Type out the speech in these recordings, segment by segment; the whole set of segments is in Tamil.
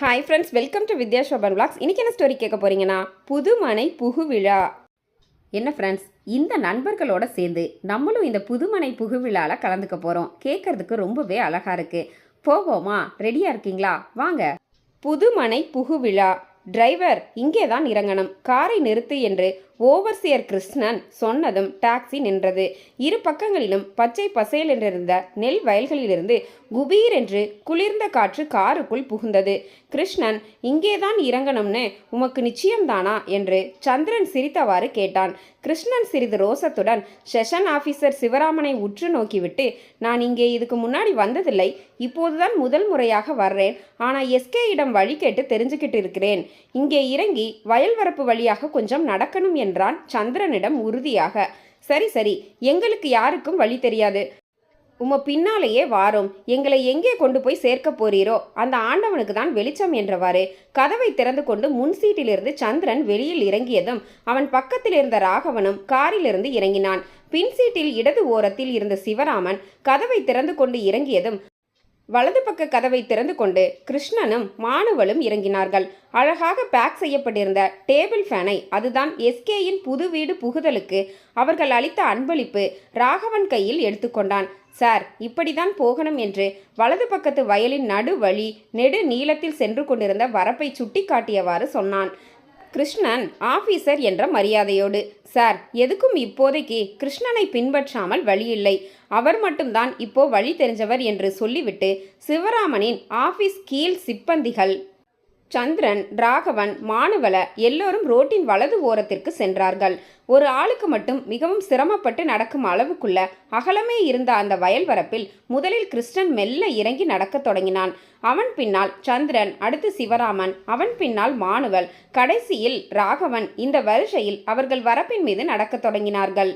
Hi friends welcome to Vidya Shobhan blogs இன்றைக்கி என்ன ஸ்டோரி கேட்க போறீங்கன்னா புதுமனை புகுவிழா. என்ன ஃப்ரெண்ட்ஸ் இந்த நண்பர்களோட சேர்ந்து நம்மளும் இந்த புதுமனை புகு விழாவில் கலந்துக்க போகிறோம் கேட்கறதுக்கு ரொம்பவே அழகாக இருக்குது போவோமா? ரெடியாக இருக்கீங்களா? வாங்க. புதுமனை புகுவிழா. டிரைவர் இங்கே தான் இறங்கணும். காரை நிறுத்து என்று ஓவர்சியர் கிருஷ்ணன் சொன்னதும் டாக்ஸி நின்றது. இரு பக்கங்களிலும் பச்சை பசேல் என்றிருந்த நெல் வயல்களிலிருந்து குபீர் என்று குளிர்ந்த காற்று காருக்குள் புகுந்தது. கிருஷ்ணன் இங்கேதான் இறங்கணும்னு உமக்கு நிச்சயம்தானா? என்று சந்திரன் சிரித்தவாறு கேட்டான். கிருஷ்ணன் சிறிது ரோசத்துடன் செஷன் ஆபீசர் சிவராமனை உற்று நோக்கிவிட்டு நான் இங்கே இதுக்கு முன்னாடி வந்ததில்லை. இப்போதுதான் முதல் முறையாக வர்றேன். ஆனால் எஸ்கே இடம் வழி கேட்டு தெரிஞ்சுக்கிட்டு இருக்கிறேன். இங்கே இறங்கி வயல்வரப்பு வழியாக கொஞ்சம் நடக்கணும் என்றான் சந்திரனிடம் உறுதியாக. சரி சரி எங்களுக்கு யாருக்கும் வழி தெரியாது. உம பின்னாலேயே வாரோம். எங்களை எங்கே கொண்டு போய் சேர்க்க போறீரோ அந்த ஆண்டவனுக்கு தான் வெளிச்சம் என்றவாறு. கதவை திறந்து கொண்டு முன் சீட்டிலிருந்து சந்திரன் வெளியில் இறங்கியதும் அவன் பக்கத்தில் இருந்த ராகவனும் காரிலிருந்து இறங்கினான். பின் சீட்டில் இடது ஓரத்தில் இருந்த சிவராமன் கதவை திறந்து கொண்டு இறங்கியதும் வலது பக்க கதவை திறந்து கொண்டு கிருஷ்ணனும் மானுவலும் இறங்கினார்கள். அழகாக பேக் செய்யப்பட்டிருந்த டேபிள் ஃபேனை அதுதான் எஸ்கேயின் புது வீடு புகுதலுக்கு அவர்கள் அளித்த அன்பளிப்பு ராகவன் கையில் எடுத்துக்கொண்டான். சார் இப்படிதான் போகணும் என்று வலது பக்கத்து வயலின் நடு வழி நெடு நீளத்தில் சென்று கொண்டிருந்த வரப்பை சுட்டி காட்டியவாறு சொன்னான். கிருஷ்ணன் ஆபீசர் என்ற மரியாதையோடு சார் எதுக்கும் இப்போதைக்கு கிருஷ்ணனை பின்பற்றாமல் வழியில்லை. அவர் மட்டும்தான் இப்போ வழி தெரிஞ்சவர் என்று சொல்லிவிட்டு சிவராமனின் ஆபீஸ் கீழ் சிப்பந்திகள் சந்திரன் ராகவன் மானுவல எல்லோரும் ரோட்டின் வலது ஓரத்திற்கு சென்றார்கள். ஒரு ஆளுக்கு மட்டும் மிகவும் சிரமப்பட்டு நடக்கும் அளவுக்குள்ள அகலமே இருந்த அந்த வயல் வரப்பில் முதலில் கிருஷ்ணன் மெல்ல இறங்கி நடக்கத் தொடங்கினான். அவன் பின்னால் சந்திரன் அடுத்து சிவராமன் அவன் பின்னால் மானுவல் கடைசியில் ராகவன். இந்த வரிசையில் அவர்கள் வரப்பின் மீது நடக்கத் தொடங்கினார்கள்.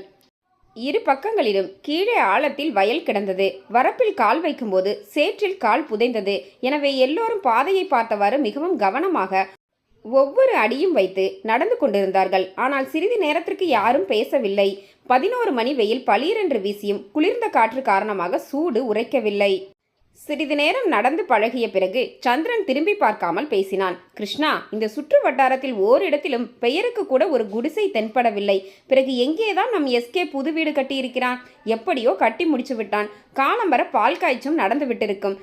இரு பக்கங்களிலும் கீழே ஆழத்தில் வயல் கிடந்தது. வரப்பில் கால் வைக்கும்போது சேற்றில் கால் புதைந்தது. எனவே எல்லோரும் பாதையை பார்த்தவாறு மிகவும் கவனமாக ஒவ்வொரு அடியும் வைத்து நடந்து கொண்டிருந்தார்கள். ஆனால் சிறிது நேரத்திற்கு யாரும் பேசவில்லை. பதினோரு மணி வெயில் பளீரென்று வீசியும் குளிர்ந்த காற்று காரணமாக சூடு உரைக்கவில்லை. சிறிது நேரம் நடந்து பழகிய பிறகு சந்திரன் திரும்பி பார்க்காமல் பேசினான். கிருஷ்ணா இந்த சுற்று வட்டாரத்தில் ஓரிடத்திலும் பெயருக்கு கூட ஒரு குடிசை தென்படவில்லை. பிறகு எங்கேதான் நம் எஸ்கே புது வீடு கட்டியிருக்கிறான்? எப்படியோ கட்டி முடிச்சு விட்டான். காலம் வர பால் காய்ச்சும் நடந்து விட்டிருக்கும்.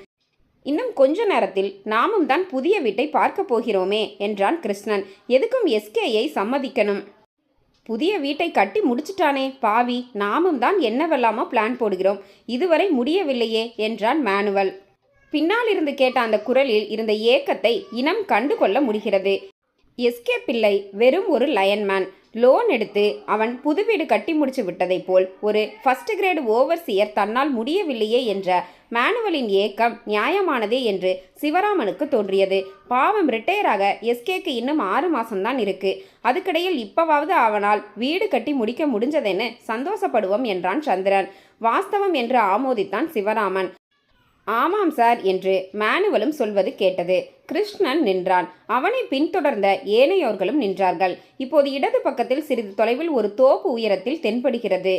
இன்னும் கொஞ்ச நேரத்தில் நாமும் தான் புதிய வீட்டை பார்க்க போகிறோமே என்றான் கிருஷ்ணன். எதுக்கும் எஸ்கேயை சம்மதிக்கணும். புதிய வீட்டை கட்டி முடிச்சிட்டானே பாவி. நாமும் தான் என்னவெல்லாமோ பிளான் போடுகிறோம். இதுவரை முடியவில்லையே என்றான் மேனுவல். பின்னால் இருந்து கேட்ட அந்த குரலில் இருந்த ஏக்கத்தை இனம் கண்டு கொள்ள முடிகிறது. எஸ்கே பிள்ளை வெறும் ஒரு லயன்மேன் லோன் எடுத்து அவன் புது வீடு கட்டி முடிச்சு விட்டதைப் போல் ஒரு ஃபர்ஸ்ட் கிரேடு ஓவர்சியர் தன்னால் முடியவில்லையே என்ற மேனுவலின் ஏக்கம் நியாயமானதே என்று சிவராமனுக்கு தோன்றியது. பாவம் ரிட்டையராக எஸ்கேக்கு இன்னும் ஆறு மாசம்தான் இருக்கு. அதுக்கிடையில் இப்பவாவது அவனால் வீடு கட்டி முடிக்க முடிஞ்சதென்னு சந்தோஷப்படுவோம் என்றான் சந்திரன். வாஸ்தவம் என்று ஆமோதித்தான் சிவராமன். ஆமாம் சார் என்று மேனுவலும் சொல்வது கேட்டது. கிருஷ்ணன் நின்றான். அவனை பின்தொடர்ந்த ஏனையோர்களும் நின்றார்கள். இப்போது இடது பக்கத்தில் சிறிது தொலைவில் ஒரு தோப்பு உயரத்தில் தென்படுகிறது.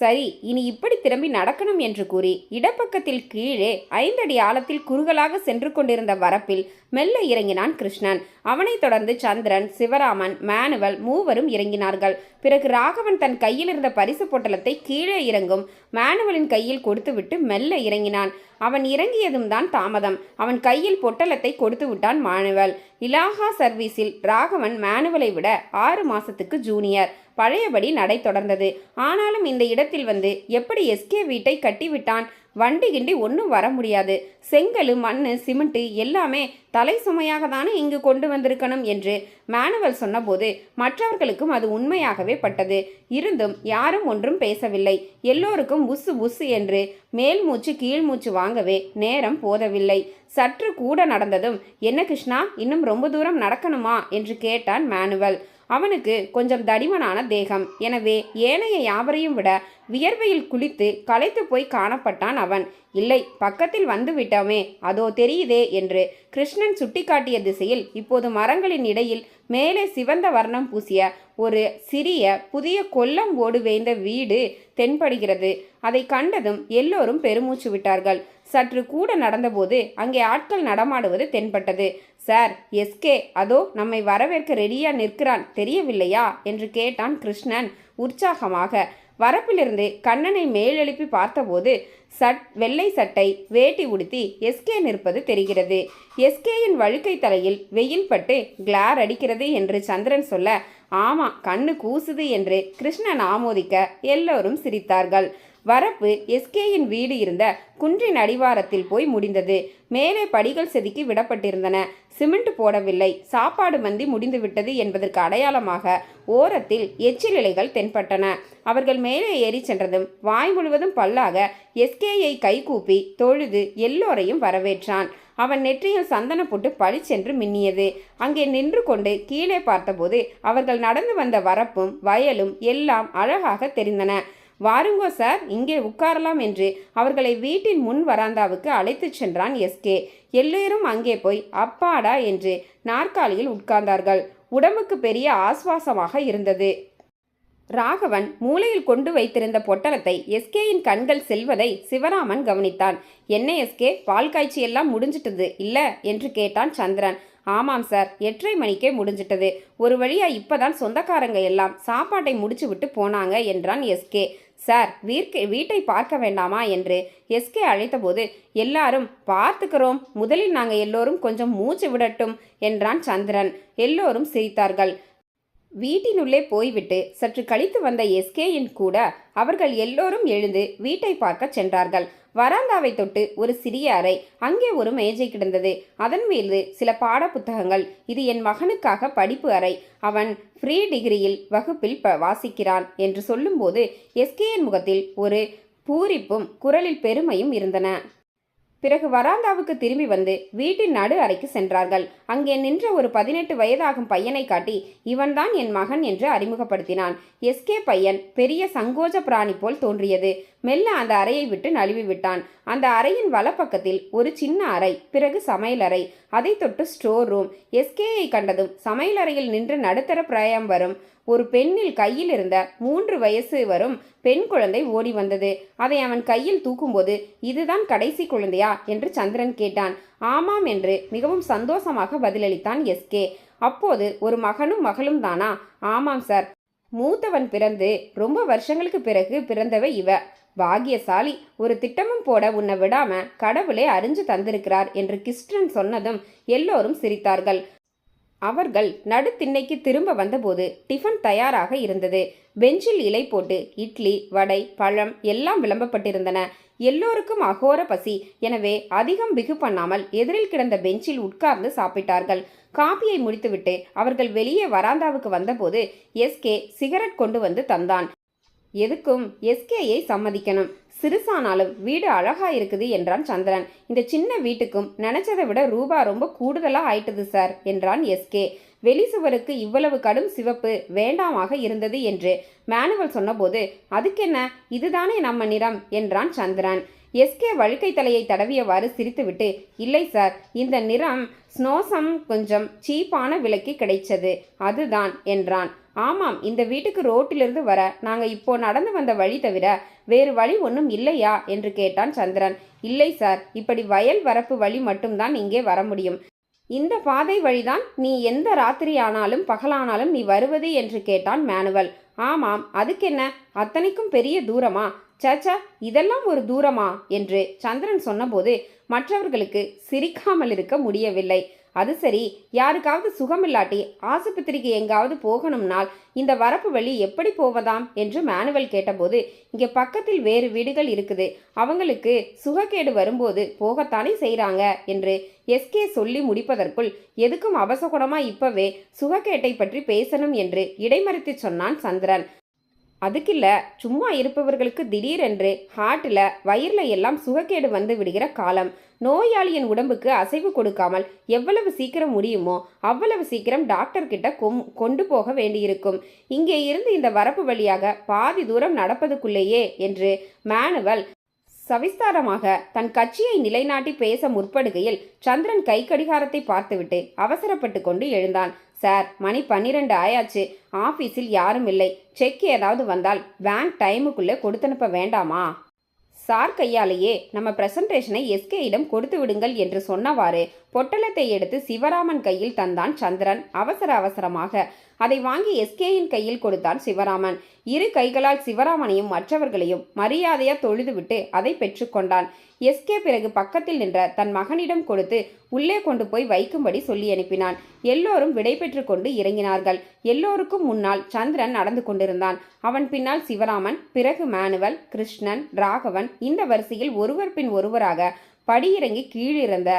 சரி இனி இப்படி திரும்பி நடக்கணும் என்று கூறி இடப்பக்கத்தில் கீழே ஐந்தடி ஆழத்தில் குறுகலாக சென்று கொண்டிருந்த வரப்பில் மெல்ல இறங்கினான் கிருஷ்ணன். அவனைத் தொடர்ந்து சந்திரன் சிவராமன் மேனுவல் மூவரும் இறங்கினார்கள். பிறகு ராகவன் தன் கையில் இருந்த பரிசு பொட்டலத்தை கீழே இறங்கும் மேனுவலின் கையில் கொடுத்துவிட்டு மெல்ல இறங்கினான். அவன் இறங்கியதும் தான் தாமதம். அவன் கையில் பொட்டலத்தை கொடுத்து விட்டான் மானுவல். இலாஹா சர்வீஸில் ராகவன் மேனுவலை விட ஆறு மாசத்துக்கு ஜூனியர். பழையபடி நடை தொடர்ந்தது. ஆனாலும் இந்த இடத்தில் வந்து எப்படி எஸ்கே வீட்டை கட்டிவிட்டான்? வண்டி கிண்டி ஒன்றும் வர முடியாது. செங்கல் மண் சிமெண்ட்டு எல்லாமே தலை சுமையாக தானே இங்கு கொண்டு வந்திருக்கணும் என்று மேனுவல் சொன்னபோது மற்றவர்களுக்கும் அது உண்மையாகவே பட்டது. இருந்தும் யாரும் ஒன்றும் பேசவில்லை. எல்லோருக்கும் உசு உசு என்று மேல் மூச்சு கீழ் மூச்சு வாங்கவே நேரம் போதவில்லை. சற்று கூட நடந்ததும் என்ன கிருஷ்ணா இன்னும் ரொம்ப தூரம் நடக்கணுமா? என்று கேட்டான் மேனுவல். அவனுக்கு கொஞ்சம் தடிமனான தேகம். எனவே ஏனைய யாவரையும் விட வியர்வையில் குளித்து களைத்து போய் காணப்பட்டான் அவன். இல்லை பக்கத்தில் வந்து விட்டோமே அதோ தெரியுதே என்று கிருஷ்ணன் சுட்டிக்காட்டிய திசையில் இப்போது மரங்களின் இடையில் மேலே சிவந்த வர்ணம் பூசிய ஒரு சிறிய புதிய கொல்லம் ஓடு வேய்ந்த வீடு தென்படுகிறது. அதை கண்டதும் எல்லோரும் பெருமூச்சு விட்டார்கள். சற்று கூட நடந்தபோது அங்கே ஆட்கள் நடமாடுவது தென்பட்டது. சார் எஸ்கே அதோ நம்மை வரவேற்க ரெடியா நிற்கிறான் தெரியவில்லையா? என்று கேட்டான் கிருஷ்ணன் உற்சாகமாக. வரப்பிலிருந்து கண்ணனை மேலெழுப்பி பார்த்தபோது சட் வெள்ளை சட்டை வேட்டி உடுத்தி எஸ்கே நிற்பது தெரிகிறது. எஸ்கேயின் வழுக்கை தலையில் வெயில் பட்டு கிளார் அடிக்கிறது என்று சந்திரன் சொல்ல ஆமா கண்ணு கூசுது என்று கிருஷ்ணன் ஆமோதிக்க எல்லோரும் சிரித்தார்கள். வரப்பு எஸ்கேயின் வீடு இருந்த குன்றின் அடிவாரத்தில் போய் முடிந்தது. மேலே படிகள் செதுக்கி விடப்பட்டிருந்தன. சிமெண்ட் போடவில்லை. சாப்பாடு மந்தி முடிந்துவிட்டது என்பதற்கு அடையாளமாக ஓரத்தில் எச்சில் இலைகள் தென்பட்டன. அவர்கள் மேலே ஏறி சென்றதும் வாய் முழுவதும் பல்லாக எஸ்கேயை கைகூப்பி தொழுது எல்லோரையும் வரவேற்றான். அவன் நெற்றியில் சந்தன போட்டு பளிச்சென்று மின்னியது. அங்கே நின்று கொண்டு கீழே பார்த்தபோது அவர்கள் நடந்து வந்த வரப்பும் வயலும் எல்லாம் அழகாக தெரிந்தன. வாருங்கோ சார். இங்கே உட்காரலாம் என்று அவர்களை வீட்டின் முன் வராந்தாவுக்கு அழைத்துச் சென்றான் எஸ்கே எல்லோரும் அங்கே போய் அப்பாடா என்று நாற்காலியில் உட்கார்ந்தார்கள். உடம்புக்கு பெரிய ஆஸ்வாசமாக இருந்தது. ராகவன் மூலையில் கொண்டு வைத்திருந்த பொட்டலத்தை எஸ்கேயின் கண்கள் செல்வதை சிவராமன் கவனித்தான். என்ன எஸ்கே பால் காய்ச்சி எல்லாம் முடிஞ்சிட்டது இல்ல? என்று கேட்டான் சந்திரன். ஆமாம் சார். எட்டரை மணிக்கே முடிஞ்சிட்டது. ஒரு வழியா இப்பதான் சொந்தக்காரங்க எல்லாம் சாப்பாட்டை முடிச்சு விட்டு போனாங்க என்றான் எஸ்கே சார் வீர்க்கை வீட்டை பார்க்க வேண்டாமா என்று எஸ்கே அழைத்தபோது எல்லாரும் பார்த்துக்கிறோம் முதலில் நாங்கள் எல்லோரும் கொஞ்சம் மூச்சு விடட்டும் என்றான் சந்திரன். எல்லோரும் சிரித்தார்கள். வீட்டினுள்ளே போய்விட்டு சற்று கழித்து வந்த எஸ்கேயின் கூட அவர்கள் எல்லோரும் எழுந்து வீட்டை பார்க்க சென்றார்கள். வராந்தாவை தொட்டு ஒரு சிறிய அறை அங்கே ஒரு மேஜை கிடந்தது. அதன் மீது சில பாட புத்தகங்கள் இது என் மகனுக்காக படிப்பு அறை. அவன் ஃப்ரீ டிகிரியில் வகுப்பில் ப வாசிக்கிறான் என்று சொல்லும்போது எஸ்கேயின் முகத்தில் ஒரு பூரிப்பும் குரலில் பெருமையும் இருந்தன. பிறகு வராந்தாவுக்கு திரும்பி வந்து வீட்டின் நடு அறைக்கு சென்றார்கள். அங்கே நின்ற ஒரு பதினெட்டு வயதாகும் பையனை காட்டி இவன்தான் என் மகன் என்று அறிமுகப்படுத்தினான். எஸ்கே பையன் பெரிய சங்கோஜ பிராணி போல் தோன்றியது. மெல்ல அந்த அறையை விட்டு நழுவி விட்டான். அந்த அறையின் வலப்பக்கத்தில் ஒரு சின்ன அறை பிறகு சமையலறை அதை தொட்டு ஸ்டோர் ரூம். எஸ்கேயை கண்டதும் சமையலறையில் நின்று நடுத்தர பிராயம் வரும். ஒரு பெண்ணில் கையில் இருந்த மூன்று வயசு வரும் பெண் குழந்தை ஓடி வந்தது. அதை அவன் கையில் தூக்கும்போது இதுதான் கடைசி குழந்தையா? என்று சந்திரன் கேட்டான். ஆமாம் என்று மிகவும் சந்தோஷமாக பதிலளித்தான் எஸ்கே அப்போது ஒரு மகனும் மகளும் தானா? ஆமாம் சார். மூத்தவன் பிறந்து ரொம்ப வருஷங்களுக்கு பிறகு பிறந்தவ இவ. பாகியசாலி ஒரு திட்டமும் போட உன்னை விடாம கடவுளே அறிஞ்சு தந்திருக்கிறார் என்று கிஸ்டன் சொன்னதும் எல்லோரும் சிரித்தார்கள். அவர்கள் நடுத்திண்ணைக்கு திரும்ப வந்தபோது டிஃபன் தயாராக இருந்தது. பெஞ்சில் இலை போட்டு இட்லி வடை பழம் எல்லாம் விளம்பப்பட்டிருந்தன. எல்லோருக்கும் அகோர பசி. எனவே அதிகம் பிகு பண்ணாமல் எதிரில் கிடந்த பெஞ்சில் உட்கார்ந்து சாப்பிட்டார்கள். காப்பியை முடித்துவிட்டு அவர்கள் வெளியே வராந்தாவுக்கு வந்தபோது எஸ்கே சிகரெட் கொண்டு வந்து தந்தான். எதுக்கும் எஸ்கேயை சம்மதிக்கணும். சிறுசானாலும் வீடு அழகா இருக்குது என்றான் சந்திரன். இந்த சின்ன வீட்டுக்கும் நினைச்சதை விட ரூபா ரொம்ப கூடுதலா ஆயிட்டது சார் என்றான் எஸ்கே வெளி சுவருக்கு இவ்வளவு கடும் சிவப்பு வேண்டாமாக இருந்தது என்று மேனுவல் சொன்னபோது அதுக்கென்ன? இதுதானே நம்ம நிறம் என்றான் சந்திரன். எஸ்கே வழுக்கை தலையை தடவியவாறு சிரித்துவிட்டு இல்லை சார் இந்த நிறம் ஸ்னோசம் கொஞ்சம் சீப்பான விலைக்கு கிடைச்சது அதுதான் என்றான். ஆமாம் இந்த வீட்டுக்கு ரோட்டிலிருந்து வர நாங்கள் இப்போ நடந்து வந்த வழி தவிர வேறு வழி ஒன்றும் இல்லையா? என்று கேட்டான் சந்திரன். இல்லை சார் இப்படி வயல் வரப்பு வழி மட்டும்தான் இங்கே வர முடியும். இந்த பாதை வழிதான் நீ எந்த ராத்திரி ஆனாலும் பகலானாலும் நீ வருவது என்று கேட்டான் மேனுவல். ஆமாம் அதுக்கென்ன? அத்தனைக்கும் பெரிய தூரமா? சச்சா இதெல்லாம் ஒரு தூரமா? என்று சந்திரன் சொன்னபோது மற்றவர்களுக்கு சிரிக்காமல் இருக்க முடியவில்லை. அது சரி யாருக்காவது சுகமில்லாட்டி ஆசுபத்திரிக்கு எங்காவது போகணும்னால் இந்த வரப்பு வழி எப்படி போவதாம்? என்று மேனுவல் கேட்டபோது இங்கே பக்கத்தில் வேறு வீடுகள் இருக்குது. அவங்களுக்கு சுகக்கேடு வரும்போது போகத்தானே செய்கிறாங்க என்று எஸ்கே சொல்லி முடிப்பதற்குள் எதுக்கும் அவசகுடமா இப்பவே சுகக்கேட்டை பற்றி பேசணும் என்று இடைமறித்து சொன்னான் சந்திரன். அதுக்கில்ல சும்மா இருப்பவர்களுக்கு திடீரென்று ஹார்ட்டில் வயிறில் எல்லாம் சுகக்கேடு வந்து விடுகிற காலம். நோயாளியின் உடம்புக்கு அசைவு கொடுக்காமல் எவ்வளவு சீக்கிரம் முடியுமோ அவ்வளவு சீக்கிரம் டாக்டர் கிட்ட கொம் கொண்டு போக வேண்டியிருக்கும். இங்கே இருந்து இந்த வரப்பு வழியாக பாதி தூரம் நடப்பதுக்குள்ளேயே என்று மேனுவல் சவிஸ்தாரமாக தன் கட்சியை நிலைநாட்டி பேச முற்படுகையில் சந்திரன் கை கடிகாரத்தை பார்த்துவிட்டு அவசரப்பட்டு கொண்டு எழுந்தான். சார் மணி பன்னிரெண்டு ஆயாச்சு. ஆஃபீஸில் யாரும் இல்லை. செக் ஏதாவது வந்தால் பேங்க் டைமுக்குள்ளே கொடுத்தனுப்ப வேண்டாமா? சார் கையாலேயே நம்ம பிரசன்டேஷனை எஸ்கேயிடம் கொடுத்து விடுங்கள் என்று சொன்னவாறு பொட்டலத்தை எடுத்து சிவராமன் கையில் தந்தான் சந்திரன். அவசர அவசரமாக அதை வாங்கி எஸ்கேயின் கையில் கொடுத்தான் சிவராமன். இரு கைகளால் சிவராமனையும் மற்றவர்களையும் மரியாதையா தொழுதுவிட்டு அதை பெற்றுக்கொண்டான் எஸ்கே பிறகு பக்கத்தில் நின்ற தன் மகனிடம் கொடுத்து உள்ளே கொண்டு போய் வைக்கும்படி சொல்லி அனுப்பினான். எல்லோரும் விடை பெற்று கொண்டு இறங்கினார்கள். எல்லோருக்கும் முன்னால் சந்திரன் நடந்து கொண்டிருந்தான். அவன் பின்னால் சிவராமன் பிறகு மேனுவல் கிருஷ்ணன் ராகவன் இந்த வரிசையில் ஒருவர் பின் ஒருவராக படியிறங்கி கீழிறந்த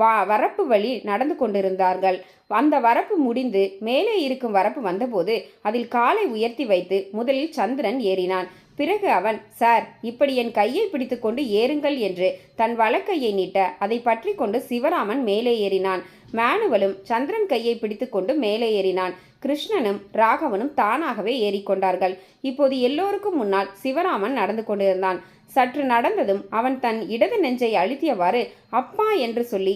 வா வரப்பு வழி நடந்து கொண்டிருந்தார்கள். அந்த வரப்பு முடிந்து மேலே இருக்கும் வரப்பு வந்தபோது அதில் காலை உயர்த்தி வைத்து முதலில் சந்திரன் ஏறினான். பிறகு அவன் சார் இப்படி என் கையை பிடித்துக்கொண்டு ஏறுங்கள் என்று தன் வலக்கையை நீட்ட அதை பற்றி கொண்டு சிவராமன் மேலே ஏறினான். மேனுவலும் சந்திரன் கையை பிடித்துக்கொண்டு மேலே ஏறினான். கிருஷ்ணனும் ராகவனும் தானாகவே ஏறிக்கொண்டார்கள். இப்போது எல்லோருக்கும் முன்னால் சிவராமன் நடந்து கொண்டிருந்தான். சற்று நடந்ததும் அவன் தன் இடது நெஞ்சை அழுத்தியவாறு அப்பா என்று சொல்லி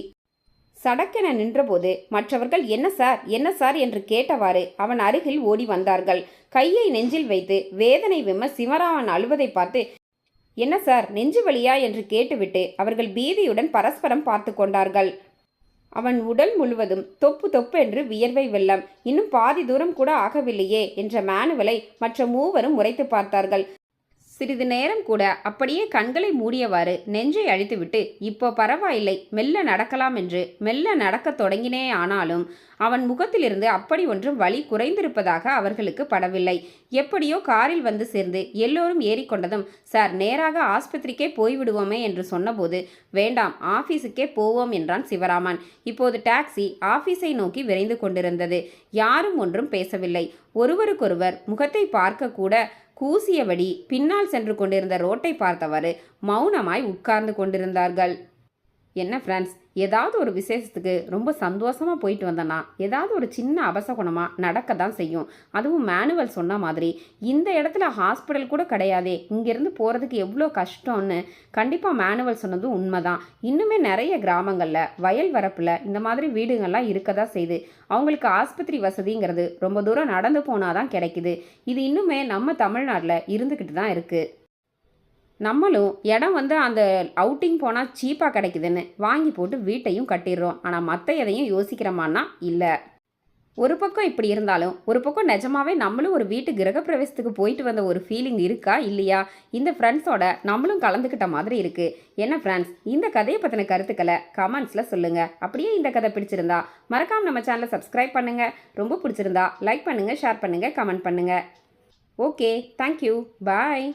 சடக்கென நின்றபோது மற்றவர்கள் என்ன சார் என்ன சார் என்று கேட்டவாறு அவன் அருகில் ஓடி வந்தார்கள். கையை நெஞ்சில் வைத்து வேதனை விம்ம சிவராமன் அழுவதை பார்த்து என்ன சார் நெஞ்சு வழியா என்று கேட்டுவிட்டு அவர்கள் பீதியுடன் பரஸ்பரம் பார்த்து கொண்டார்கள். அவன் உடல் முழுவதும் தொப்பு தொப்பு என்று வியர்வை வெள்ளம் இன்னும் பாதி தூரம் கூட ஆகவில்லையே என்ற மேனுவலை மற்ற மூவரும் உரைத்து பார்த்தார்கள். சிறிது நேரம் கூட அப்படியே கண்களை மூடியவாறு நெஞ்சை அழித்துவிட்டு இப்போ பரவாயில்லை மெல்ல நடக்கலாம் என்று மெல்ல நடக்கத் தொடங்கினே ஆனாலும் அவன் முகத்திலிருந்து அப்படி ஒன்றும் வலி குறைந்திருப்பதாக அவர்களுக்கு படவில்லை. எப்படியோ காரில் வந்து சேர்ந்து எல்லோரும் ஏறிக்கொண்டதும் சார் நேராக ஆஸ்பத்திரிக்கே போய்விடுவோமே என்று சொன்னபோது வேண்டாம் ஆபீஸுக்கே போவோம் என்றான் சிவராமன். இப்போது டாக்ஸி ஆபீஸை நோக்கி விரைந்து கொண்டிருந்தது. யாரும் ஒன்றும் பேசவில்லை. ஒருவருக்கொருவர் முகத்தை பார்க்க கூட கூசியபடி பின்னால் சென்று கொண்டிருந்த ரோட்டை பார்த்தவாறு மௌனமாய் உட்கார்ந்து கொண்டிருந்தார்கள். என்ன ஃப்ரெண்ட்ஸ் ஏதாவது ஒரு விசேஷத்துக்கு ரொம்ப சந்தோஷமாக போயிட்டு வந்தேன்னா ஏதாவது ஒரு சின்ன அபசகுணமாக நடக்க தான் செய்யும். அதுவும் மேனுவல் சொன்ன மாதிரி. இந்த இடத்துல ஹாஸ்பிட்டல் கூட கிடையாதே. இங்கேருந்து போகிறதுக்கு எவ்வளோ கஷ்டம்னு கண்டிப்பாக மேனுவல் சொன்னதும் உண்மைதான். இன்னுமே நிறைய கிராமங்களில் வயல் வரப்பில் இந்த மாதிரி வீடுங்கள்லாம் இருக்க தான் செய்யுது அவங்களுக்கு ஆஸ்பத்திரி வசதிங்கிறது ரொம்ப தூரம் நடந்து போனால் தான் கிடைக்குது. இது இன்னுமே நம்ம தமிழ்நாட்டில் இருந்துக்கிட்டு தான் இருக்குது நம்மளும் இடம் வந்து அந்த அவுட்டிங் போனால் சீப்பாக கிடைக்குதுன்னு வாங்கி போட்டு வீட்டையும் கட்டிடுறோம். ஆனால் மற்ற எதையும் யோசிக்கிறோமான்னா இல்லை. ஒரு பக்கம் இப்படி இருந்தாலும் ஒரு பக்கம் நிஜமாவே நம்மளும் ஒரு வீட்டு கிரகப்பிரவேசத்துக்கு போயிட்டு வந்த ஒரு ஃபீலிங் இருக்கா இல்லையா? இந்த ஃப்ரெண்ட்ஸோட நம்மளும் கலந்துக்கிட்ட மாதிரி இருக்குது என்ன ஃப்ரெண்ட்ஸ் இந்த கதையை பற்றின கருத்துக்களை கமெண்ட்ஸில் சொல்லுங்கள் அப்படியே இந்த கதை பிடிச்சிருந்தா மறக்காமல் நம்ம சேனலை சப்ஸ்கிரைப் பண்ணுங்கள் ரொம்ப பிடிச்சிருந்தா லைக் பண்ணுங்கள் ஷேர் பண்ணுங்கள் கமெண்ட் பண்ணுங்கள் ஓகே தேங்க்யூ பாய்